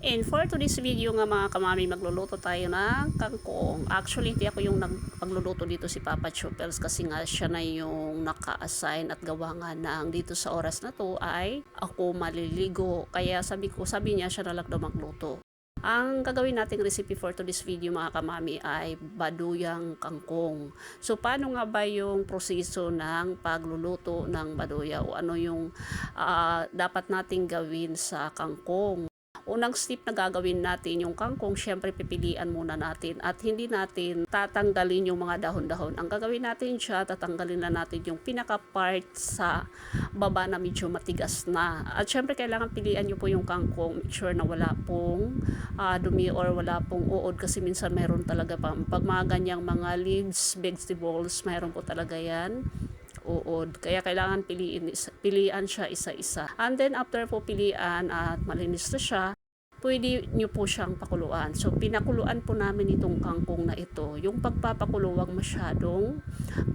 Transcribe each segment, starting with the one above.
And for today's video nga mga kamami, magluluto tayo ng kangkong. Actually, hindi ako yung nagpagluluto dito si Papa Chupels kasi nga siya na yung naka-assign at gawa nga ng dito sa oras na to ay ako maliligo. Kaya sabi ko, sabi niya siya na lang daw magluto. Ang gagawin nating recipe for today's video mga kamami ay baduyang kangkong. So paano nga ba yung proseso ng pagluluto ng baduya o ano yung ah, dapat nating gawin sa kangkong? Unang step na gagawin natin yung kangkong, syempre pipilian muna natin at hindi natin tatanggalin yung mga dahon-dahon. Ang gagawin natin siya, tatanggalin na natin yung pinaka-part sa baba na medyo matigas na. At syempre kailangan pilian nyo po yung kangkong, make sure na wala pong ah, dumi or wala pong uod kasi minsan mayroon talaga pa. Pag mga ganyang mga leaves, vegetables, mayroon po talaga yan uod. Kaya kailangan piliin, pilian siya isa-isa. And then after po pilian at malinis na siya, pwede nyo po siyang pakuluan. So, pinakuluan po namin itong kangkong na ito. Yung pagpapakuluwag masyadong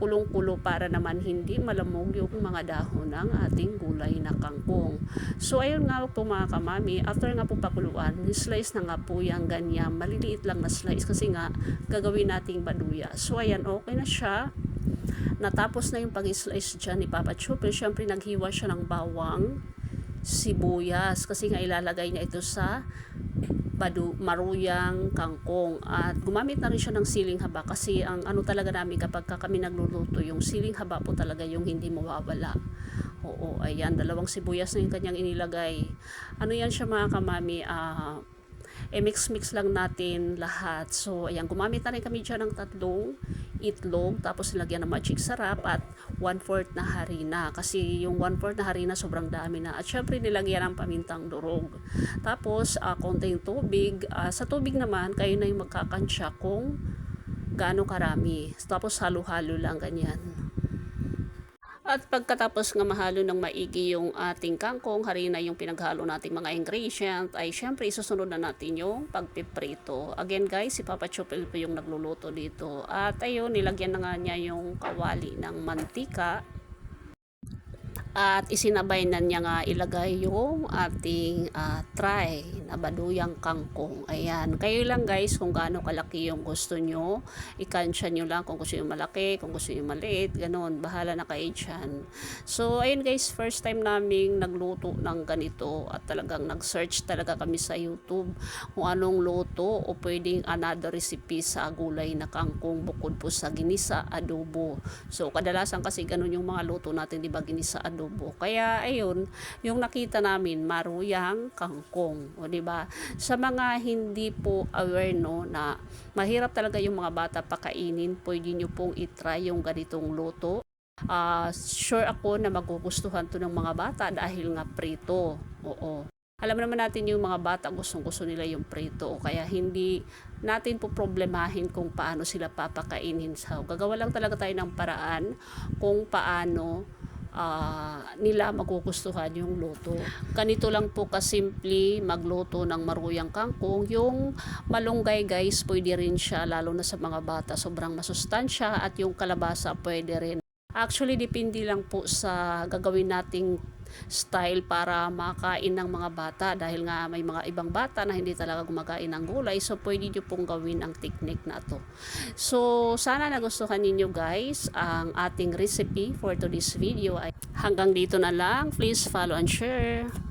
kulong-kulo para naman hindi malamog yung mga dahon ng ating gulay na kangkong. So, ayun nga po mga kamami, after nga po pakuluan, slice na nga po yung ganyan. Maliliit lang na slice kasi nga gagawin nating baduya. So, ayan, okay na siya natapos na yung pag-slice dyan ni Papa Chupel, syempre naghiwa siya ng bawang, sibuyas, kasi nga ilalagay niya ito sa badu, maruyang kangkong. At gumamit na rin siya ng siling haba. Kasi ang ano talaga namin kapag ka kami nagluluto yung siling haba po talaga yung hindi mawawala. Oo ayan dalawang sibuyas na yung kanyang inilagay. Ano yan siya mga kamami? Ah eh mix-mix lang natin lahat. So, ayan, gumamit na rin kami dyan ng tatlong itlog, tapos nilagyan ng magic sarap at 1-4 na harina. Kasi yung 1-4 na harina sobrang dami na. At syempre nilagyan ng pamintang durog. Tapos, uh, konting tubig. Ah, sa tubig naman, kayo na yung magkakansya kung gaano karami. Tapos halo-halo lang ganyan. At pagkatapos nga mahalo ng maigi yung ating kangkong, harina yung pinaghalo nating mga ingredient, ay syempre isusunod na natin yung pagpiprito. Again guys, si Papa Chopel po yung nagluluto dito. At ayun, nilagyan na nga niya yung kawali ng mantika at isinabay na niya nga ilagay yung ating uh, try na baduyang kangkong. Ayan. Kayo lang guys kung gaano kalaki yung gusto nyo. Ikansya nyo lang kung gusto nyo malaki, kung gusto nyo maliit. Ganon. Bahala na kayo dyan. So, ayun guys. First time naming nagluto ng ganito at talagang nag-search talaga kami sa YouTube kung anong luto o pwedeng another recipe sa gulay na kangkong bukod po sa ginisa, adobo. So, kadalasan kasi ganun yung mga luto natin, di ba? Ginisa, adobo adobo. Kaya ayun, yung nakita namin maruyang kangkong, di ba? Sa mga hindi po aware no na mahirap talaga yung mga bata pakainin, pwede niyo pong i-try yung ganitong luto. Uh, sure ako na magugustuhan to ng mga bata dahil nga prito. Oo. Alam naman natin yung mga bata gustong gusto nila yung prito o kaya hindi natin po problemahin kung paano sila papakainin. So, gagawa lang talaga tayo ng paraan kung paano uh, nila magugustuhan yung luto. Ganito lang po kasimple magluto ng maruyang kangkong. Yung malunggay guys, pwede rin siya lalo na sa mga bata. Sobrang masustansya at yung kalabasa pwede rin. Actually, depende lang po sa gagawin nating style para makain ng mga bata dahil nga may mga ibang bata na hindi talaga gumakain ng gulay. So pwede nyo pong gawin ang technique na to. So sana nagustuhan ninyo guys ang ating recipe for today's video. Hanggang dito na lang. Please follow and share